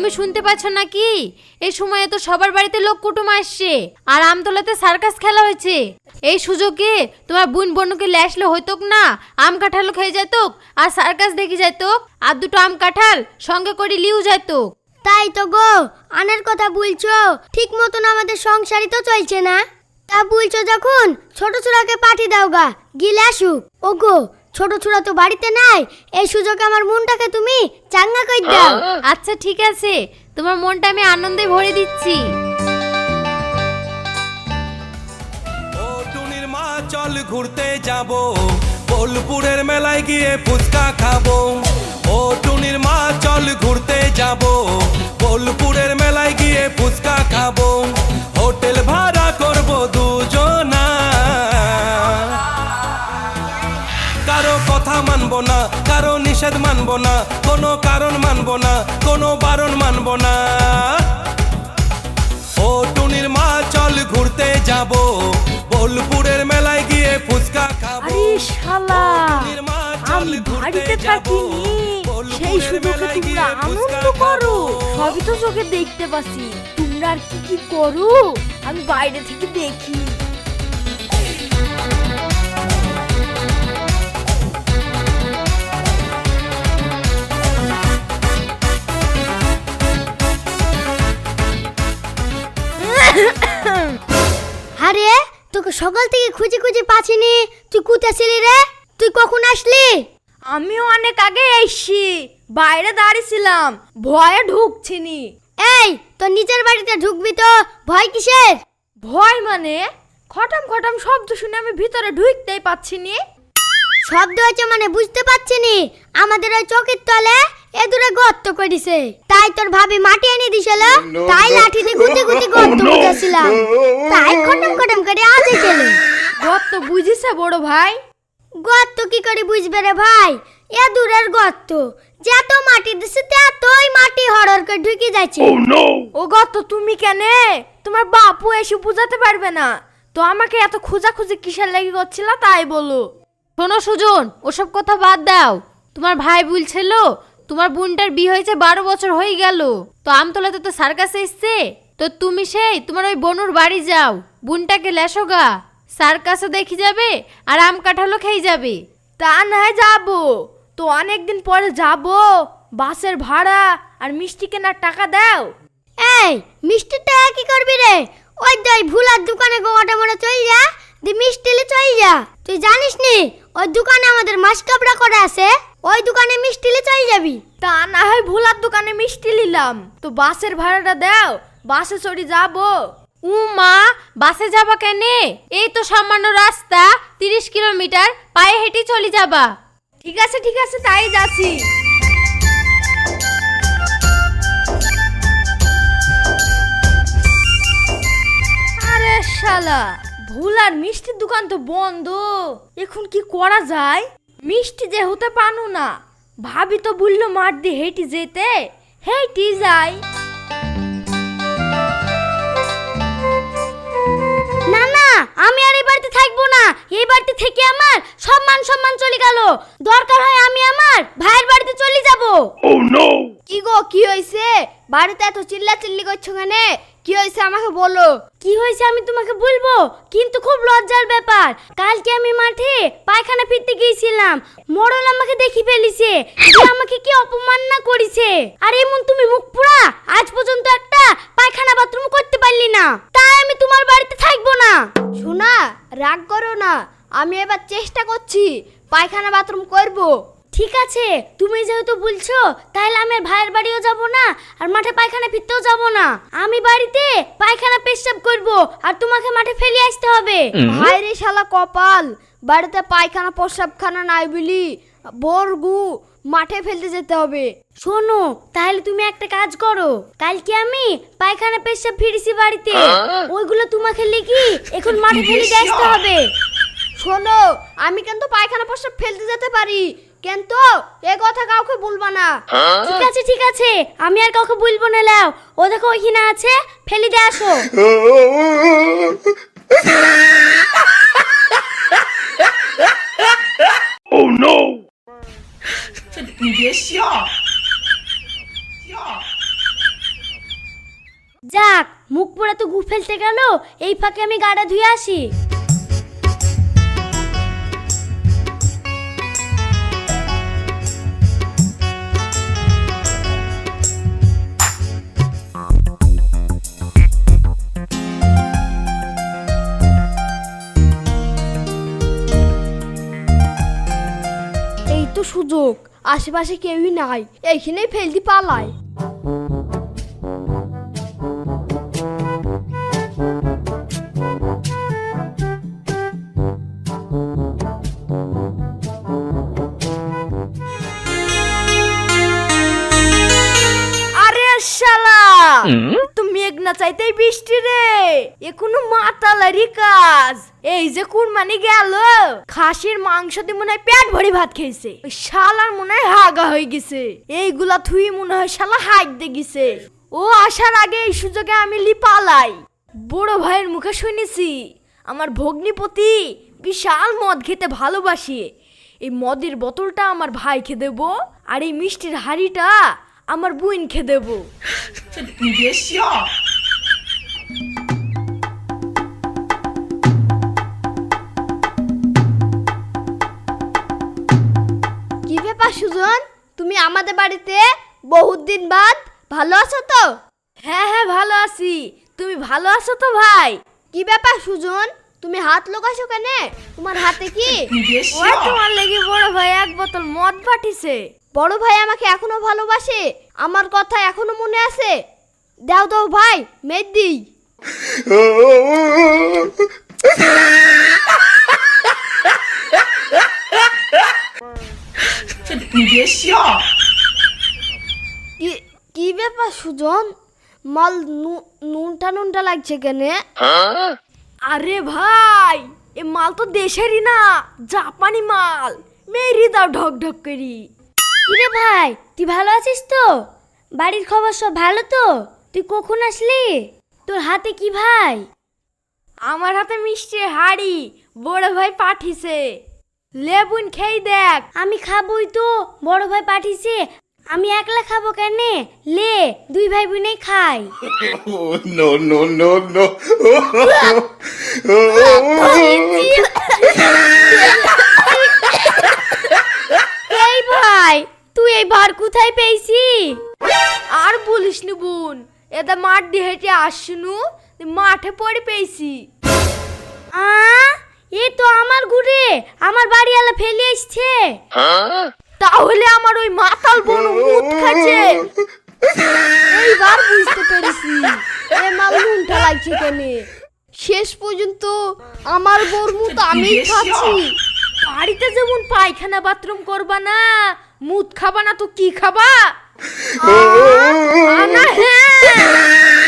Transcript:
তুমি শুনতে পাচ্ছ নাকি? এই সময়ে তো সবার বাড়িতে লোক কুটুম আসছে। আর আমতলাতে সার্কাস খেলা হয়েছে। এই সুযোগে তোমার বোন বনুকে ল্যাসলে হইতোক না? আম কাঁঠালও খেয়ে যেতক আর সার্কাস দেখে যেতক আর দুটো আম কাঁঠাল সঙ্গে করে লিউ যেতক তাই তো গো, আনার কথা বলছো। ঠিক মতন আমাদের সংসারই তো চলছে না। তা বলছো যখন ছোট ছোড়াকে পাঠিয়ে দাও গা, গিলে আসুক। ও গো ছোট ছোড়া তো বাড়িতে নাই। এই সুযোগে আমার মনটাকে তুমি চাঙ্গা করে দাও। আচ্ছা ঠিক আছে। তোমার মনটা আমি আনন্দে ভরে দিচ্ছি। ও টুনির মা চল ঘুরতে যাব। বোলপুরের মেলায় গিয়ে ফুচকা খাব। ও টুনির মা চল ঘুরতে যাব। বোলপুরের মেলায় গিয়ে ফুচকা খাব। নিষেধ মানবো না কোনো কারণ মানবো না কোনো বারণ মানবো না। ও টুনির মা চল ঘুরতে যাব বোলপুরের মেলায় গিয়ে ফুচকা খাব। আরে শালা আমি বাড়িতে। থাকিনি সেই সুযোগে মেলায় তোমরা আনন্দ করো সবই তো চোখে দেখতে পাচ্ছি তোমরা আর কি কি করো? আমি বাইরে থেকে দেখি। আরে তোকে সকাল থেকে খুঁজে খুঁজে পাচ্ছিনি। তুই কোথায় ছিলি রে? তুই কখন আসলি? আমিও অনেক আগে এসছি। বাইরে দাঁড়িয়েছিলাম। ভয়ে ঢুকছিনি। এই তো নিজের বাড়িতে ঢুকবি তো? ভয় কিসের? ভয় মানে? খটম খটম শব্দ শুনে আমি ভিতরে ঢুকতেই পাচ্ছিনি। শব্দ হচ্ছে মানে বুঝতে পারছি নি। আমাদের ওই চোখের তলে এ দূরে গর্ত করেছে। তাই তোর ভাবি মাটি এনে দিছিল। তাই লাঠি দিয়ে গুটি গুটি গর্ত বুঝেছিলাম তাই খটম খটম করে আজে গেলে গত বুঝিছে বড় ভাই? গর্ত কি করে বুঝবে রে ভাই? এ দূরের গর্ত। যত মাটি দিছে ততই মাটি হরর করে ঢুকে যাচ্ছে। ও গর্ত তুমি কেনে? তোমার বাপু এসে বুঝাতে পারবে না। তো আমাকে এত খোঁজাখুঁজি কিসের লাগি করছিল তাই বলো। শোনো সুজন ওসব কথা বাদ দাও। তোমার ভাই বলছিল তোমার বোনটার বিয়ে হয়েছে বারো বছর হয়ে গেল। তো আমতলাতে তো সার্কাস এসছে। তো তুমি সেই তোমার ওই বনুর বাড়ি যাও। বোনটাকে লেসো গা। সার্কাসও দেখি যাবে আর আম কাঁঠালও খেয়ে যাবে। তা না যাব। তো অনেকদিন পরে যাব। বাসের ভাড়া আর মিষ্টি কেনার টাকা দাও। এই মিষ্টিটা কি করবি রে? ওই দই ভুলার দোকানে গোয়াটা মরে চল যা দি মিষ্টি লে চল যা। তুই জানিস নি ওই দোকানে আমাদের মাছ কাপড়া করা আছে ওই দোকানে মিষ্টি লে চল যাবি। তা না হয় ভোলার দোকানে মিষ্টি নিলাম। তো বাসের ভাড়াটা দাও বাসে চড়ি যাব। উ মা বাসে যাবা কেনে? এই তো সামান্য রাস্তা তিরিশ কিলোমিটার পায়ে হেঁটে চলে যাবা। ঠিক আছে ঠিক আছে তাই যাচ্ছি। আরে শালা ভুলার মিষ্টির দোকান তো বন্ধ। এখন কি করা যায়? মিষ্টি যে হতে পানো না। ভাবি তো বলল মার দিয়ে হেঁটে যেতে। হেঁটে যাই। না আমি আর এই বাড়িতে থাকব না। এই বাড়িতে থেকে আমার সম্মান সম্মান চলে গেল। দরকার হয় আমি আমার ভাইয়ের বাড়িতে চলে যাব। কি গো কি হয়েছে বাড়িতে এত চিল্লা চিল্লি করছ কেন? কি হয়েছে আমাকে বলো। কি হয়েছে আমি তোমাকে বলব? কিন্তু খুব লজ্জার ব্যাপার। কালকে আমি মাঠে পায়খানা ফিরতে গিয়েছিলাম। মোড়ল আমাকে দেখি ফেলিছে যে আমাকে কি অপমান না করেছে। আর এমন তুমি মুখ পুরা আজ পর্যন্ত একটা পায়খানা বাথরুম করতে পারলি না। তাই আমি তোমার বাড়িতে থাকব না। শোনা রাগ করো না আমি এবার চেষ্টা করছি পায়খানা বাথরুম করব। ঠিক আছে তুমি যেহেতু বলছো তাহলে আমি আর ভাইয়ের বাড়িও যাব না আর মাঠে পায়খানা ফিরতেও যাব না। আমি বাড়িতে পায়খানা পেশাব করব আর তোমাকে মাঠে ফেলে আসতে হবে। ভাইরে শালা কপাল বাড়িতে পায়খানা প্রস্রাবখানা নাই বলি। বরগু মাঠে ফেলতে যেতে হবে। শোনো তাহলে তুমি একটা কাজ করো। কালকে আমি পায়খানা পেশাব ফিরেছি বাড়িতে। ওইগুলো তোমাকে লিখি এখন মাঠে ফেলে দিয়ে আসতে হবে। শোনো আমি কিন্তু পায়খানা প্রস্রাব ফেলতে যেতে পারি। কিন্তু এ কথা কাউকে বলবা না। ঠিক আছে ঠিক আছে। আমি আর কাউকে বলব না লাও। ও দেখো ওইখানে আছে ফেলে দিয়ে আসো। Oh no！这你别笑，笑。যাক মুখ পোড়া তো গু ফেলতে গেল এই ফাঁকে আমি গাড়া ধুয়ে আসি সুযোগ আশেপাশে কেউই নাই এইখানেই ফেলতি পালায় না চাইতে বৃষ্টি রে। এ কোনো মাতালারি কাজ। এই যে কুরমানি গেল, খাসির মাংস দিয়ে মনে হয় পেট ভরে ভাত খেয়েছে। ওই শালার মনে হয় হাগা হয়ে গেছে। এইগুলা থুই মনে হয় শালা হাইতে গেছে। ও আসার আগে এই সুযোগে আমি লিপালাই। বড় ভাইয়ের মুখে শুনেছি, আমার ভগ্নিপতি বিশাল মদ খেতে ভালোবাসি। এই মদের বোতলটা আমার ভাই খেয়ে দেব, আর এই মিষ্টির হাড়িটা আমার বুইনকে দেব। কি ব্যাপার সুজন? তুমি আমাদের বাড়িতে বহুত বাদ ভালো আছো তো? হ্যাঁ হ্যাঁ ভালো আছি। তুমি ভালো আছো তো ভাই? কি ব্যাপার সুজন? তুমি হাত লোকাছো কেন? তোমার হাতে কি? ওই তোমার লেগে বড় ভাই এক বোতল মদ পাঠিয়েছে বড় ভাই আমাকে এখনও ভালোবাসে? আমার কথা এখনও মনে আছে? দাও দাও ভাই মেদ দিই। 你别笑。 কি কি ব্যাপার সুজন মাল নু- নুনটা নুনটা লাগছে কেনে আরে ভাই এ মাল তো দেশেরই না জাপানি মাল মেরি দাও ঢক ঢক করি কিরে ভাই তুই ভালো আছিস তো বাড়ির খবর সব ভালো তো তুই কখন আসলি তোর হাতে কি ভাই? আমার হাতে মিষ্টি হাড়ি বড় ভাই পাঠিয়েছে। লেবুন খেই দেখ। আমি খাবই তো বড় ভাই পাঠিয়েছে। আমি একলা খাব কেন? লে দুই ভাই বোনেই খাই। Oh, no, no, no, no. এই ভাই তুই এই ভার কোথায় পেয়েছি? আর বলিস নি বোন এটা মাঠ দিয়ে হেঁটে আসনু মাঠে পড়ে পেয়েছি। আ? এ তো আমার ঘুরে আমার বাড়িওয়ালা ফেলে এসছে। তাহলে আমার ওই মাতাল বোন মুখ খাচ্ছে। এইবার বুঝতে পেরেছি। এ মাল লাগছে কেন। শেষ পর্যন্ত আমার বোর মুখ আমি খাচ্ছি। বাড়িতে যেমন পায়খানা বাথরুম করবা না মুত খাবা না তো কি খাবা? Ah, Ana!